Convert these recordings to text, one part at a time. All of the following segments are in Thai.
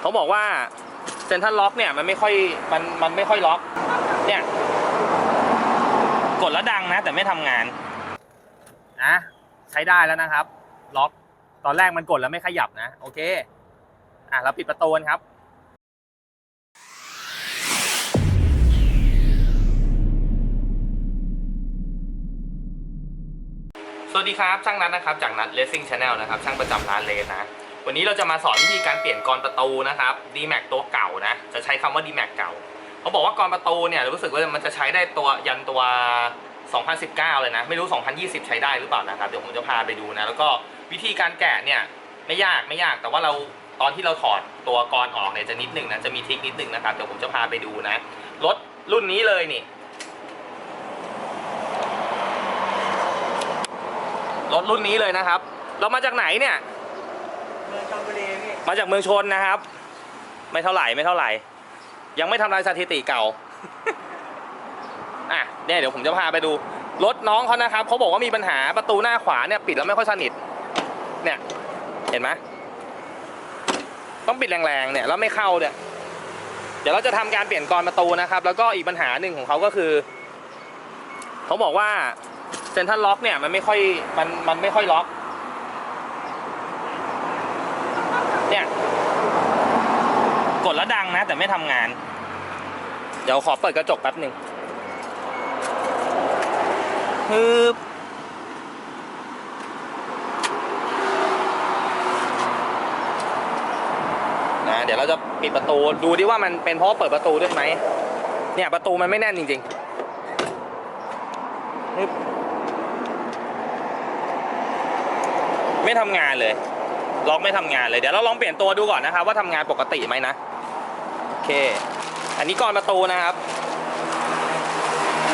เขาบอกว่าเซ็นทรัลล็อกเนี่ยมันไม่ค่อยมันมันไม่ค่อยล็อกเนี่ยกดแล้วดังนะ แต่ไม่ทำงานนะใช้ได้แล้วนะครับ ล็อกตอนแรกมันกดแล้วไม่ขยับนะ โอเคอะเราปิดประตูนครับสวัสดีครับ ช่างนัทนะครับ จากนัท Racing Channel นะครับ ช่างประจำร้านเลสนะ วันนี้เราจะมาสอนวิธีการเปลี่ยนกรประตูนะครับ D-Max ตัวเก่านะจะใช้คำว่า D-Max เก่าเขาบอกว่ากรประตูเนี่ยรู้สึกว่ามันจะใช้ได้ตัวยันตัว 2019 เลยนะ ไม่รู้ 2020 ใช้ได้หรือเปล่านะครับ เดี๋ยวผมจะพาไปดูนะ แล้วก็วิธีการแกะเนี่ยไม่ยากไม่ยาก แต่ว่าเราตอนที่เราถอดตัวกรออกเนี่ยจะนิดหนึ่งนะจะมีทริคนิดหนึ่งนะครับเดี๋ยวผมจะพาไปดูนะรถรุ่นนี้เลยนี่รถรุ่นนี้เลยนะครับ เรามาจากไหนเนี่ย เมืองชลบุรีพี่มาจากเมืองชนนะครับ ไม่เท่าไหร่ไม่เท่าไหร่ ยังไม่ทำลายสถิติเก่า อะเนี่ยเดี๋ยวผมจะพาไปดู รถน้องเขานะครับเขาบอกว่ามีปัญหาประตูหน้าขวาเนี่ยปิดแล้วไม่ค่อยสนิท เนี่ย เห็นไหมต้องปิดแรงๆเนี่ยแล้วไม่เข้าเนี่ย เดี๋ยวเราจะทำการเปลี่ยนกรประตูนะครับ แล้วก็อีกปัญหาหนึ่งของเขาก็คือเขาบอกว่าเซ็นทรัลล็อกเนี่ยมันไม่ค่อยมันมันไม่ค่อยล็อก เนี่ย กดแล้วดังนะ แต่ไม่ทำงาน เดี๋ยวขอเปิดกระจกแป๊บหนึ่งฮึบนะเดี๋ยวเราจะปิดประตูดูดิว่ามันเป็นเพราะเปิดประตูด้วยไหมเนี่ยประตูมันไม่แน่นจริงๆ ไม่ทำงานเลย ล็อกไม่ทำงานเลยเดี๋ยวเราลองเปลี่ยนตัวดูก่อนนะครับว่าทำงานปกติไหมนะโอเค อันนี้กรอนประตูนะครับ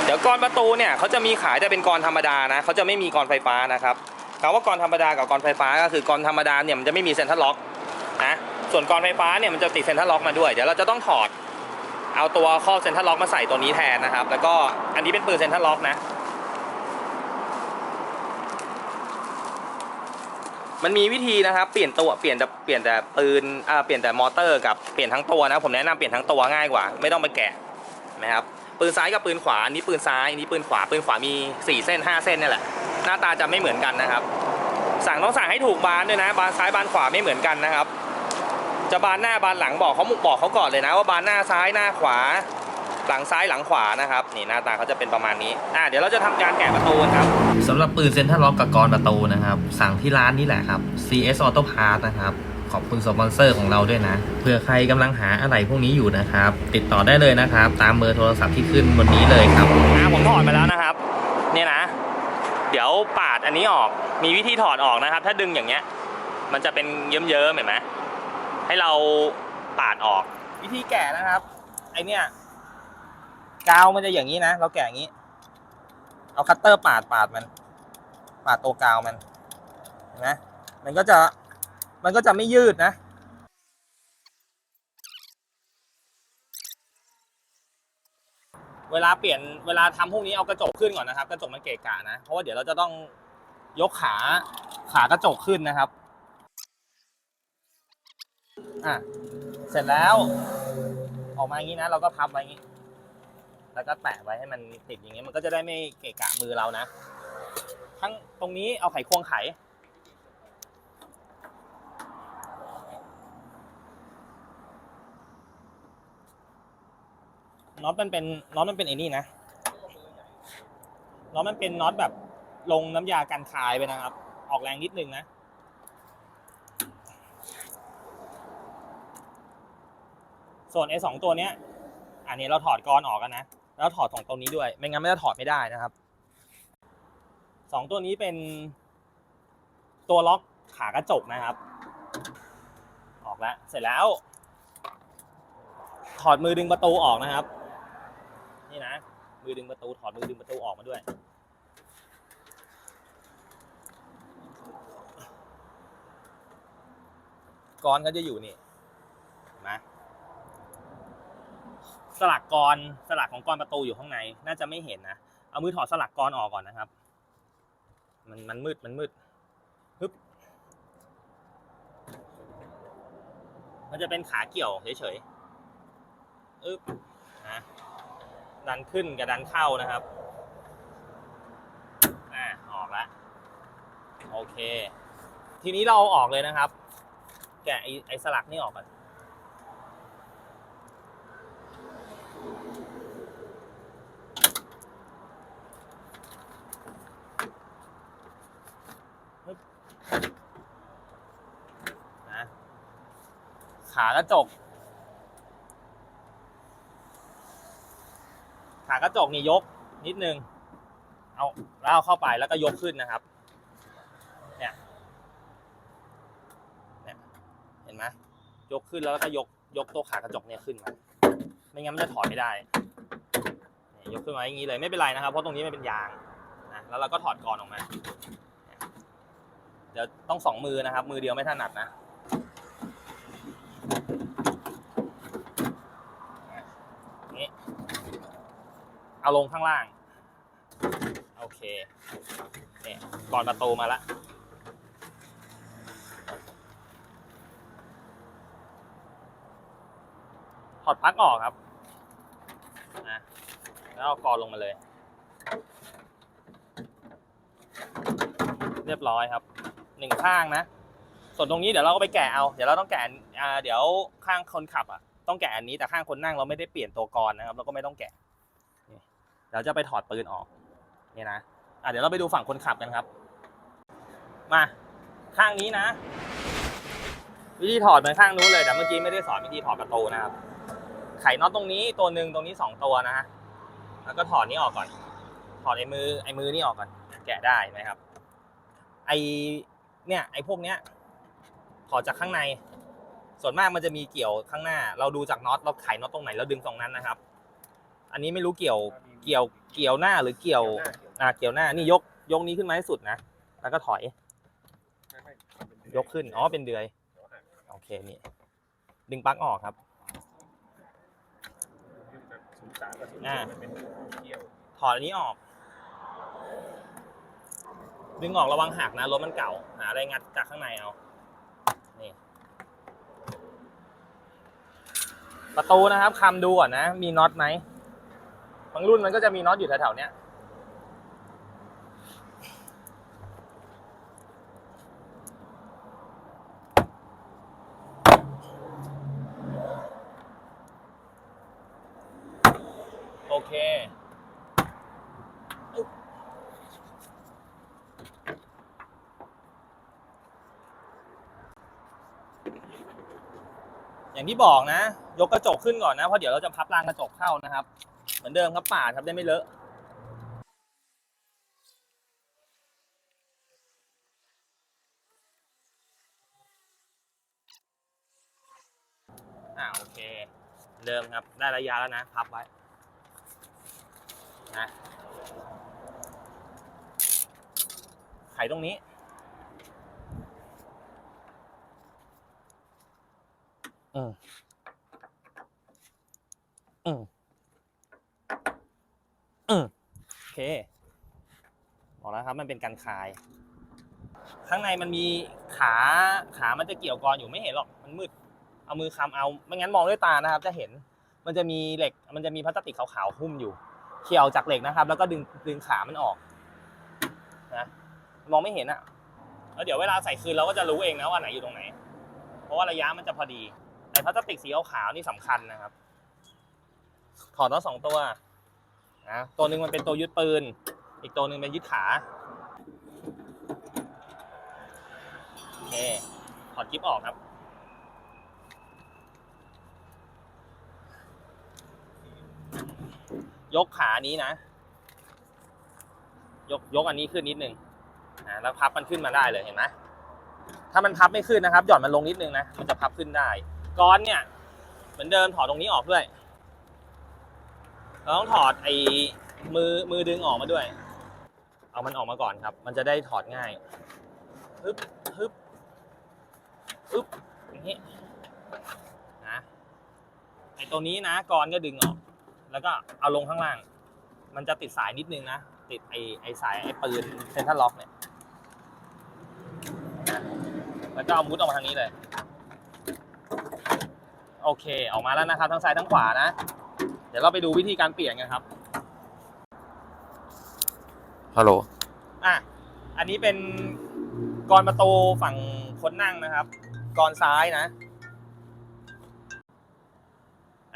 เดี๋ยวกรอนประตูเนี่ยเขาจะมีขายแต่เป็นกรอนธรรมดานะเขาจะไม่มีกรอนไฟฟ้านะครับคำว่ากรอนธรรมดากับกรอนไฟฟ้าก็คือกรอนธรรมดาเนี่ยมันจะไม่มีเซ็นทรัลล็อกนะส่วนกรอนไฟฟ้าเนี่ยมันจะติดเซ็นทรัลล็อกมาด้วยเดี๋ยวเราจะต้องถอดเอาตัวข้อเซ็นทรัลล็อกมาใส่ตัวนี้แทนนะครับ แล้วก็อันนี้เป็นปืนเซ็นทรัลล็อกนะ มันมีวิธีนะครับ เปลี่ยนตัวเปลี่ยนแต่เปลี่ยนแต่ปืนอ่าเปลี่ยนแต่มอเตอร์กับเปลี่ยนทั้งตัวนะผมแนะนำเปลี่ยนทั้งตัวง่ายกว่า ไม่ต้องไปแกะนะครับปืนซ้ายกับปืนขวาอันนี้ปืนซ้ายอันนี้ปืนขวาปืนขวามี 4 เส้น 5 เส้นนี่แหละหน้าตาจะไม่เหมือนกันนะครับ สั่งต้องสั่งให้ถูกบานด้วยนะ บานซ้ายบานขวาไม่เหมือนกันนะครับ จะบานหน้าบานหลังบอกเขาบอกเขาก่อนเลยนะ ว่าบานหน้าซ้ายหน้าขวา หลังซ้ายหลังขวานะครับนี่หน้าตาเขาจะเป็นประมาณนี้อ่าเดี๋ยวเราจะทำการแกะประตูกันครับสำหรับปืนเซนทรัลล็อกกับกรประตูนะครับ สั่งที่ร้านนี้แหละครับ CS Auto Parts นะครับขอบคุณสปอนเซอร์ของเราด้วยนะเผื่อใครกำลังหาอะไรพวกนี้อยู่นะครับ ติดต่อได้เลยนะครับ ตามเบอร์โทรศัพท์ที่ขึ้นบนนี้เลยครับอ่าผมถอดมาแล้วนะครับ เนี่ยนะ เดี๋ยวปาดอันนี้ออกมีวิธีถอดออกนะครับ ถ้าดึงอย่างเงี้ย มันจะเป็นเยิ้มๆเห็นไหมให้เราปาดออกวิธีแกะนะครับไอเนี่ย กาวมันจะอย่างนี้นะ เราแกะอย่างนี้ เอาคัตเตอร์ปาดปาดมัน ปาดตัวกาวมันเห็นไหมมันก็จะมันก็จะไม่ยืดนะเวลาเปลี่ยนเวลาทำพวกนี้เอากระจกขึ้นก่อนนะครับ กระจกมันเกะกะนะเพราะว่าเดี๋ยวเราจะต้องยกขาขากระจกขึ้นนะครับอะเสร็จแล้ว ออกมาอย่างนี้นะ เราก็พับไว้อย่างนี้ แล้วก็แตะไว้ให้มันติดอย่างนี้ยมันก็จะได้ไม่เกะกะมือเรานะ ทั้งตรงนี้เอาไขควงไข น็อตมันเป็นน็อตมันเป็นไอ้นี่นะ น็อตมันเป็นน็อตแบบลงน้ำยากันคายไปนะครับ ออกแรงนิดนึงนะส่วนไอ้สองตัวเนี้ย อันนี้เราถอดกรอนออกกันนะ แล้วถอดสองตัวนี้ด้วย ไม่งั้นไม่จะถอดไม่ได้นะครับสองตัวนี้เป็น ตัวล็อกขากระจกนะครับ ออกแล้วเสร็จแล้ว ถอดมือดึงประตูออกนะครับ นี่นะมือดึงประตูถอดมือดึงประตูออกมาด้วยกรอนก็จะอยู่นี่เห็นไหม สลักกรสลักของกรประตูอยู่ข้างใน น่าจะไม่เห็นนะ เอามือถอดสลักกรออกก่อนนะครับ มันมันมืดมันมืดฮึบมันจะเป็นขาเกี่ยวเฉยๆอึ๊บนะดันขึ้นกับดันเข้านะครับอ่าออกล้วโอเค ทีนี้เราออกเลยนะครับ แกะไอ้ไอสลักนี่ออกก่อน นะ ขากระจก ขากระจกนี่ยกนิดนึง เอาแล้วเอาเข้าไปแล้วก็ยกขึ้นนะครับ เนี่ย เนี่ยเห็นไหมยกขึ้นแล้วก็ยกยกตัวขากระจกเนี่ยขึ้นมา ไม่งั้นมันจะถอดไม่ได้ยยกขึ้นมาอย่างนี้เลยไม่เป็นไรนะครับ เพราะตรงนี้มันเป็นยางนะแล้วเราก็ถอดกรอนออกมา เดี๋ยวต้องสองมือนะครับ มือเดียวไม่ถนัดนะ นี่เอาลงข้างล่าง โอเคเนี่ยก่อนประตูมาละถอดปลั๊กออกครับนะแล้วเอากรอนลงมาเลย เรียบร้อยครับ หนึ่งข้างนะ ส่วนตรงนี้เดี๋ยวเราก็ไปแกะเอา เดี๋ยวเราต้องแกะอ่าเดี๋ยวข้างคนขับอะต้องแกะอันนี้แต่ข้างคนนั่งเราไม่ได้เปลี่ยนตัวกรนะครับเราก็ไม่ต้องแกะเดี๋ยวจะไปถอดปืนออกเนี่ยนะอะเดี๋ยวเราไปดูฝั่งคนขับกันครับ มาข้างนี้นะ วิธีถอดเหมือนข้างนู้นเลยแต่เมื่อกี้ไม่ได้สอนวิธีถอดประตูนะครับ ไขน็อตตรงนี้ตัวหนึ่งตรงนี้สองตัวนะฮะแล้วก็ถอดนี้ออกก่อน ถอดไอ้มือไอ้มือนี่ออกก่อน แกะได้ไหมครับ ไอเนี่ยไอพวกเนี้ย ถอดจากข้างใน ส่วนมากมันจะมีเกี่ยวข้างหน้า เราดูจากน็อตเราไขน็อตตรงไหนเราดึงตรงนั้นนะครับ อันนี้ไม่รู้เกี่ยวเกี่ยวเกี่ยวหน้าหรือเกี่ยวอ่าเกี่ยวหน้านี่ยกยกนี้ขึ้นมาให้สุดนะแล้วก็ถอย ยกขึ้นอ๋อเป็นเดือยโอเคนี่ดึงปลั๊กออกครับอ่าถอดอันนี้ออก ดึงออกระวังหักนะรถมันเก่าหาอะไรงัดจากข้างในเอา ประตูนะครับคำดูก่อนนะ มีน็อตไหมบางรุ่นมันก็จะมีน็อตอยู่แถวๆเนี้ยโอเคอย่างที่บอกนะ ยกกระจกขึ้นก่อนนะเพราะเดี๋ยวเราจะพับรางกระจกเข้านะครับ เหมือนเดิมครับปาดครับได้ไม่เลอะอ่าโอเค เดิมครับได้ระยะแล้วนะพับไว้นะไขตรงนี้อืม อืมอืมโอเคบอกแล้วครับมันเป็นการคลาย ข้างในมันมีขาขามันจะเกี่ยวกรอยู่ไม่เห็นหรอกมันมืด เอามือคำเอาไม่งั้นมองด้วยตานะครับ จะเห็น มันจะมีเหล็ก มันจะมีพลาสติกขาวๆหุ้มอยู่เขี่ยวจากเหล็กนะครับ แล้วก็ดึงดึงขามันออกนะมองไม่เห็นอะแล้วเดี๋ยวเวลาใส่คืนเราก็จะรู้เองนะว่าไหนอยู่ตรงไหน เพราะว่าระยะมันจะพอดีไอ้พลาสติกสีขาวๆนี่สำคัญนะครับ ถอดทั้งสองตัวนะตัวหนึ่งมันเป็นตัวยึดปืน อีกตัวหนึ่งเป็นยึดขาโอเคถอดกิ๊บออกครับยกขานี้นะ ยกยกอันนี้ขึ้นนิดนึงนะแล้วพับมันขึ้นมาได้เลยเห็นไหมถ้ามันพับไม่ขึ้นนะครับ หย่อนมันลงนิดนึงนะมันจะพับขึ้นได้ก้อนเนี่ย เหมือนเดิมถอดตรงนี้ออกด้วย เราต้องถอดไอ้มือมือดึงออกมาด้วย เอามันออกมาก่อนครับ มันจะได้ถอดง่ายฮึบฮึบฮึบอย่างนี้นะไอ้ตัวนี้นะกรอนก็ดึงออก แล้วก็เอาลงข้างล่าง มันจะติดสายนิดนึงนะ ติดไอ้ไอ้สายไอ้ปืนเซนทรัลล็อกเนี่ยแล้วก็เอามุดออกมาทางนี้เลย โอเค ออกมาแล้วนะครับทั้งซ้ายทั้งขวานะ ดี๋ยวเราไปดูวิธีการเปลี่ยนกันครับ ฮัลโหล อะ อันนี้เป็นกรอนประตูฝั่งคนนั่งนะครับกรอนซ้ายนะ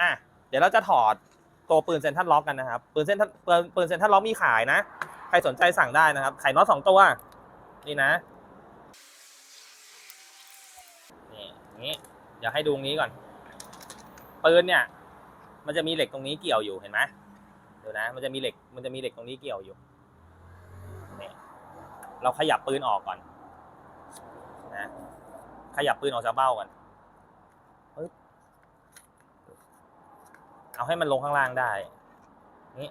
อะ เดี๋ยวเราจะถอดตัวปืนเซนทรัลล็อกกันนะครับ ปืนเซนทรัลปืนปืนเซนทรัลล็อกมีขายนะ ใครสนใจสั่งได้นะครับ ไข่น็อตสองตัว นี่นะ นี่อย่างนี้เดี๋ยวให้ดูตรงนี้ก่อน ปืนเนี่ย มันจะมีเหล็กตรงนี้เกี่ยวอยู่เห็นไหมเดี๋ยวนะ มันจะมีเหล็ก มันจะมีเหล็กตรงนี้เกี่ยวอยู่นี่เราขยับปืนออกก่อน นะ ขยับปืนออกจากเบ้าก่อนเอาให้มันลงข้างล่างได้ นี่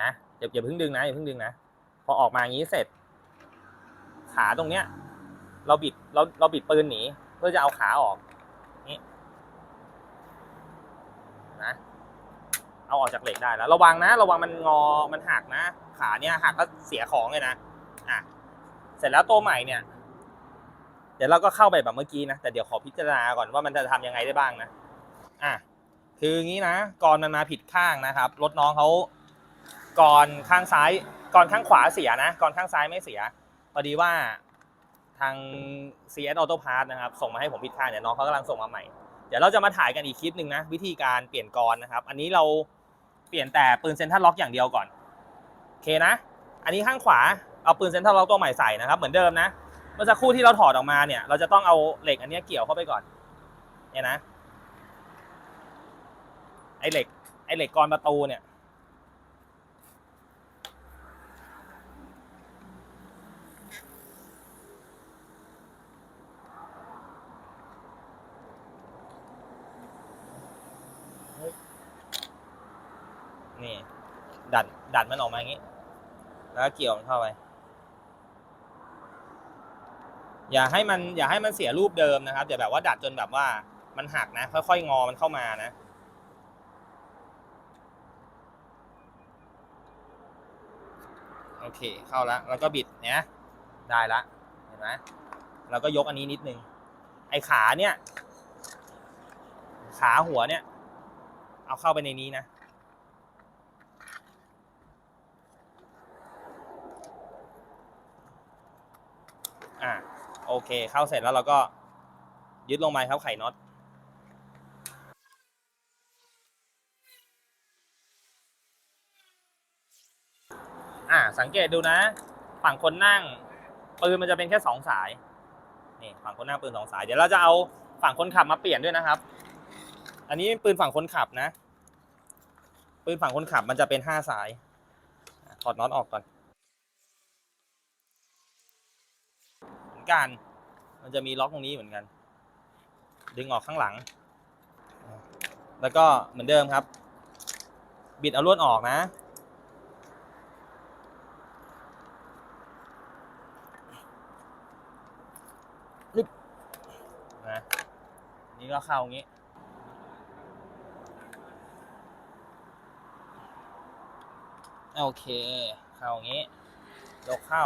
นะอย่าอย่าเพิ่งดึงนะอย่าเพิ่งดึงนะ พอออกมาอย่างนี้เสร็จ ขาตรงเนี้ย เราบิดเราเราบิดปืนหนีเพื่อจะเอาขาออกนี่ นะ เอาออกจากเหล็กได้แล้ว ระวังนะ ระวังมันงอมันหักนะ ขาเนี่ยหักก็เสียของเลยนะอะเสร็จแล้วตัวใหม่เนี่ย เดี๋ยวเราก็เข้าไปแบบเมื่อกี้นะแต่เดี๋ยวขอพิจารณาก่อนว่ามันจะทำยังไงได้บ้างนะอะคืองี้นะกรมันมาผิดข้างนะครับรถน้องเขากรข้างซ้ายกรข้างขวาเสียนะกรข้างซ้ายไม่เสียพอดีว่าทาง CS Auto Parts นะครับ ส่งมาให้ผมผิดข้างเนี่ยน้องเขากำลังส่งมาใหม่ ดี๋ยวเราจะมาถ่ายกันอีกคลิปหนึ่งนะวิธีการเปลี่ยนกรนะครับ อันนี้เราเปลี่ยนแต่ปืนเซนทรัลล็อกอย่างเดียวก่อนโอเคนะ อันนี้ข้างขวาเอาปืนเซนทรัลล็อกตัวใหม่ใส่นะครับ เหมือนเดิมนะเมื่อสักครู่ที่เราถอดออกมาเนี่ย เราจะต้องเอาเหล็กอันนี้เกี่ยวเข้าไปก่อนเนี่ยนะไอเหล็กไอเหล็กกรประตูเนี่ย นี่ ดัดมันออกมาอย่างนี้ แล้วเกี่ยวมันเข้าไป อย่าให้มันอย่าให้มันเสียรูปเดิมนะครับอย่าแบบว่าดัดจนแบบว่ามันหักนะ ค่อยๆงอมันเข้ามานะโอเค เข้าแล้วแล้วก็บิดเนี่ยได้ละเห็นไหมแล้วก็ยกอันนี้นิดนึง ไอ้ขาเนี่ย ขาหัวเนี่ย เอาเข้าไปในนี้นะ อะ โอเค เข้าเสร็จแล้วเราก็ยึดลงไปครับไข่น็อตอะสังเกตดูนะ ฝั่งคนนั่งปืนมันจะเป็นแค่สองสายนี่ฝั่งคนนั่งปืนสองสาย เดี๋ยวเราจะเอาฝั่งคนขับมาเปลี่ยนด้วยนะครับ อันนี้ปืนฝั่งคนขับนะ ปืนฝั่งคนขับมันจะเป็นห้าสายถอดน็อตออกก่อน เหมื อนกัน มันจะมีล็อกตรงนี้เหมือนกัน ดึงออกข้างหลัง แล้วก็เหมือนเดิมครับ บิดเอาลวดออกนะ นะ นี่ก็เข้าอย่างนี้โอเค เข้าอย่างนี้ ยกเข้า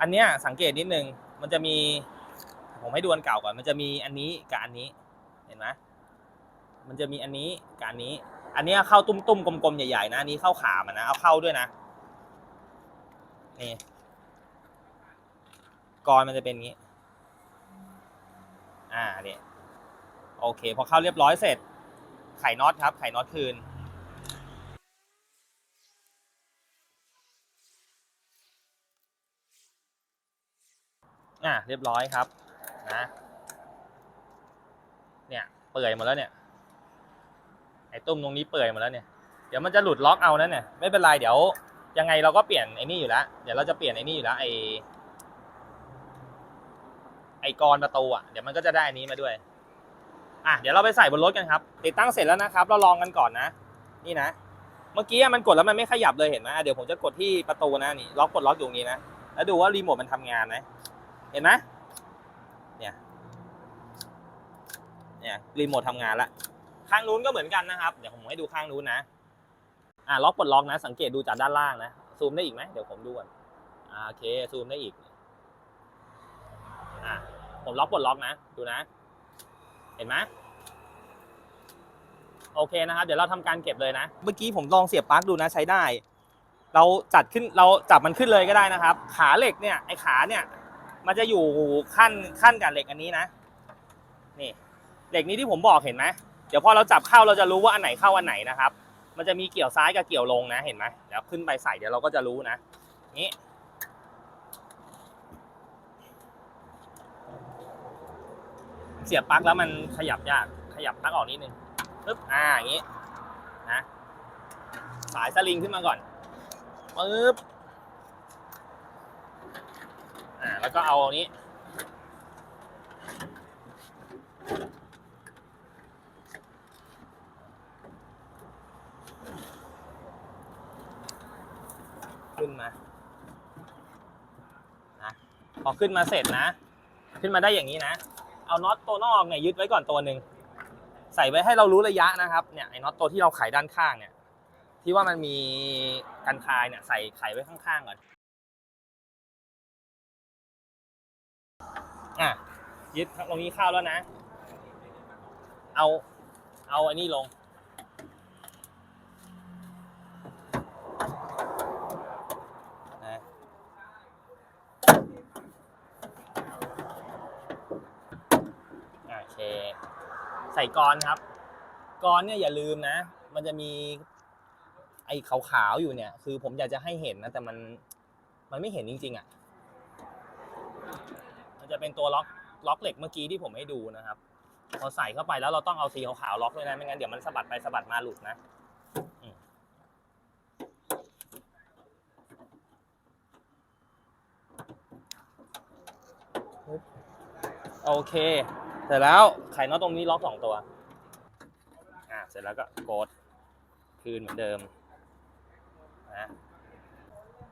อันเนี้ยสังเกตนิดนึงมันจะมี ผมให้ดูอันเก่าก่อน มันจะมีอันนี้กับอันนี้เห็นไหมมันจะมีอันนี้กับอันนี้ อันเนี้ยเข้าตุ้มๆกลมๆใหญ่ๆนะอันนี้เข้าขามันนะเอาเข้าด้วยนะนี่กรอนมันจะเป็นอย่างนี้ อ่าเนี่ยโอเค พอเข้าเรียบร้อยเสร็จ ไขน็อตครับ ไขน็อตคืน อะเรียบร้อยครับนะเนี่ยเปื่อยหมดแล้วเนี่ยไอ้ตุ้มตรงนี้เปื่อยหมดแล้วเนี่ยเดี๋ยวมันจะหลุดล็อกเอานะเนี่ยไม่เป็นไรเดี๋ยวยังไงเราก็เปลี่ยนไอ้นี่อยู่แล้วเดี๋ยวเราจะเปลี่ยนไอ้นี่อยู่แล้วไอ้ไอ้กรประตูอะเดี๋ยวมันก็จะได้อันนี้มาด้วยอะเดี๋ยวเราไปใส่บนรถกันครับ ติดตั้งเสร็จแล้วนะครับ เราลองกันก่อนนะ นี่นะ เมื่อกี้มันกดแล้วมันไม่ขยับเลยเห็นไหมเดี๋ยวผมจะกดที่ประตูนะนี่ล็อกกดล็อกอยู่ตรงนี้นะแล้วดูว่ารีโมทมันทำงานไหม เห็นไหมเนี่ย เนี่ยรีโมททำงานละข้างนู้นก็เหมือนกันนะครับ เดี๋ยวผมให้ดูข้างนู้นนะ อ่าล็อกปลดล็อกนะ สังเกตดูจากด้านล่างนะ ซูมได้อีกไหมเดี๋ยวผมดูก่อนโอเค ซูมได้อีก อ่าผมล็อกปลดล็อกนะ ดูนะ เห็นไหมโอเคนะครับ เดี๋ยวเราทำการเก็บเลยนะ เมื่อกี้ผมลองเสียบปลั๊กดูนะใช้ได้ เราจัดขึ้นเราจับมันขึ้นเลยก็ได้นะครับ ขาเหล็กเนี่ยไอขาเนี่ย มันจะอยู่ขั้นขั้นกับเหล็กอันนี้นะ นี่ เหล็กนี้ที่ผมบอกเห็นไหมเดี๋ยวพอเราจับเข้าเราจะรู้ว่าอันไหนเข้าอันไหนนะครับ มันจะมีเกี่ยวซ้ายกับเกี่ยวลงนะ เห็นไหมเดี๋ยวขึ้นไปใส่เดี๋ยวเราก็จะรู้นะนี้เสียบปลั๊กแล้วมันขยับยาก ขยับปลั๊กออกนิดนึงปึ๊บ อ่า อย่างนี้ นะ สายสลิงขึ้นมาก่อนปึ๊บ อ่าแล้วก็เอาอันนี้ ขึ้นมานะพอขึ้นมาเสร็จนะ ขึ้นมาได้อย่างนี้นะ เอาน็อตตัวนอกเนี่ยยึดไว้ก่อนตัวหนึ่งใส่ไว้ให้เรารู้ระยะนะครับเนี่ยไอ้น็อตตัวที่เราไขด้านข้างเนี่ย ที่ว่ามันมีกันคายเนี่ยใส่ไขไว้ข้างๆก่อน อะยึดตรงนี้เข้าแล้วนะ เอา เอาอันนี้ลง โอเค ใส่กรนครับ กรนเนี่ยอย่าลืมนะ มันจะมีไอ้ขาวๆอยู่เนี่ย คือผมอยากจะให้เห็นนะ แต่มัน มันไม่เห็นจริงๆอะ มันจะเป็นตัวล็อกล็อกเหล็กเมื่อกี้ที่ผมให้ดูนะครับพอใส่เข้าไปแล้วเราต้องเอาสีขาวๆล็อกด้วยนะไม่งั้นเดี๋ยวมันสะบัดไปสะบัดมาหลุดนะโอเค เสร็จแล้วไขน็อตตรงนี้ล็อกสองตัว อ่า เสร็จแล้วก็กดคืนเหมือนเดิมนะ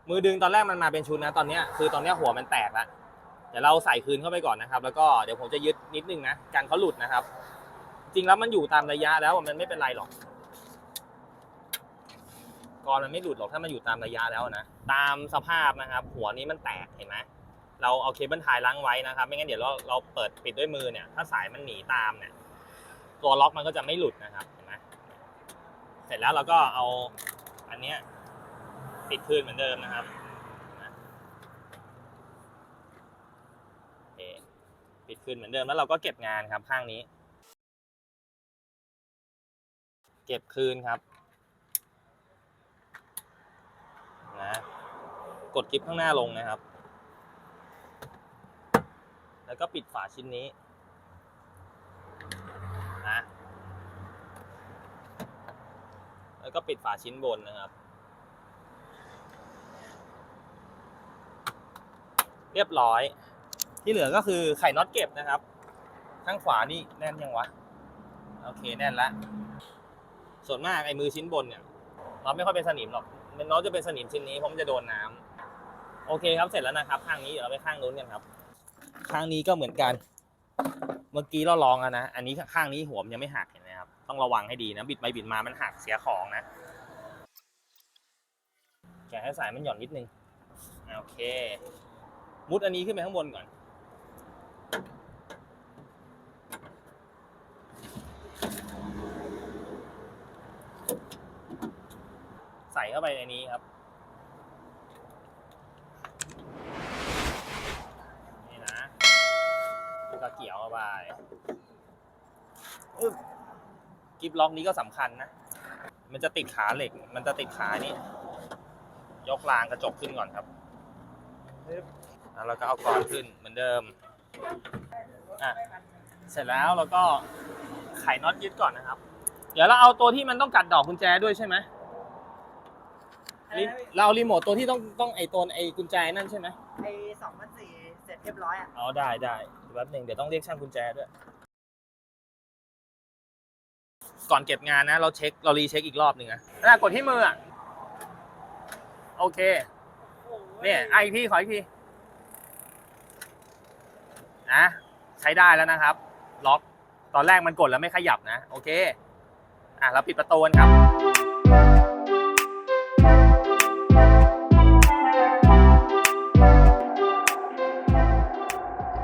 มือดึงตอนแรกมันมาเป็นชุดนะ ตอนนี้คือตอนนี้หัวมันแตกแล้ว ดี๋ยวเราใส่คืนเข้าไปก่อนนะครับ แล้วก็เดี๋ยวผมจะยึดนิดนึงนะกันเขาหลุดนะครับ จริงแล้วมันอยู่ตามระยะแล้วมันไม่เป็นไรหรอกกรอนมันไม่หลุดหรอกถ้ามันอยู่ตามระยะแล้วนะตามสภาพนะครับ หัวนี้มันแตกเห็นไหมเราเอาเคเบิลไทยล้างไว้นะครับ ไม่งั้นเดี๋ยวเราเราเปิดปิดด้วยมือเนี่ย ถ้าสายมันหนีตามเนี่ย ตัวล็อกมันก็จะไม่หลุดนะครับเห็นไหมเสร็จแล้วเราก็เอาอันเนี้ยปิดคืนเหมือนเดิมนะครับนะโอเค ปิดคืนเหมือนเดิมแล้วเราก็เก็บงานครับข้างนี้ เก็บคืนครับนะกดคลิปข้างหน้าลงนะครับ แล้วก็ปิดฝาชิ้นนี้นะแล้วก็ปิดฝาชิ้นบนนะครับ เรียบร้อย ที่เหลือก็คือไข่น็อตเก็บนะครับ ข้างขวานี่แน่นยังวะ โอเคแน่นละ ส่วนมากไอ้มือชิ้นบนเนี่ยน็อตไม่ค่อยเป็นสนิมหรอกมันน็อตจะเป็นสนิมชิ้นนี้เพราะมันจะโดนน้ำโอเคครับเสร็จแล้วนะครับ ข้างนี้เดี๋ยวเราไปข้างนู้นกันครับ ข้างนี้ก็เหมือนกัน เมื่อกี้เราลองแล้วนะ อันนี้ข้างนี้หัวมันยังไม่หักเห็นไหมครับ ต้องระวังให้ดีนะ บิดไปบิดมามันหักเสียของนะแกให้สายมันหย่อนนิดนึง โอเค มุดอันนี้ขึ้นไปข้างบนก่อน ส่เข้าไปในนี้ครับ นี่นะแล้วก็เกี่ยวเข้าไปอึ๊บกิฟล็อกนี้ก็สำคัญนะ มันจะติดขาเหล็ก มันจะติดขานี่ยกรางกระจกขึ้นก่อนครับแล้วเราก็เอากรอนขึ้นเหมือนเดิม อะ เสร็จแล้วเราก็ไขน็อตยึดก่อนนะครับ เดี๋ยวเราเอาตัวที่มันต้องกัดดอกกุญแจด้วยใช่ไหม รีเราเอารีโมทตัวที่ต้องต้องไอตัวไอกุญแจนั่นใช่ไหมไอ้สองพันสี่เสร็จเรียบร้อยอะ อ๋อได้ได้แป๊บหนึ่งเดี๋ยวต้องเรียกช่างกุญแจด้วย ก่อนเก็บงานนะ เราเช็คเรารีเช็คอีกรอบหนึ่งนะน่ากดที่มืออะ โอเค เนี่ยไอะอีกทีขออีกทีนะใช้ได้แล้วนะครับ ล็อกตอนแรกมันกดแล้วไม่ขยับนะ โอเค อะเราปิดประตูกันครับ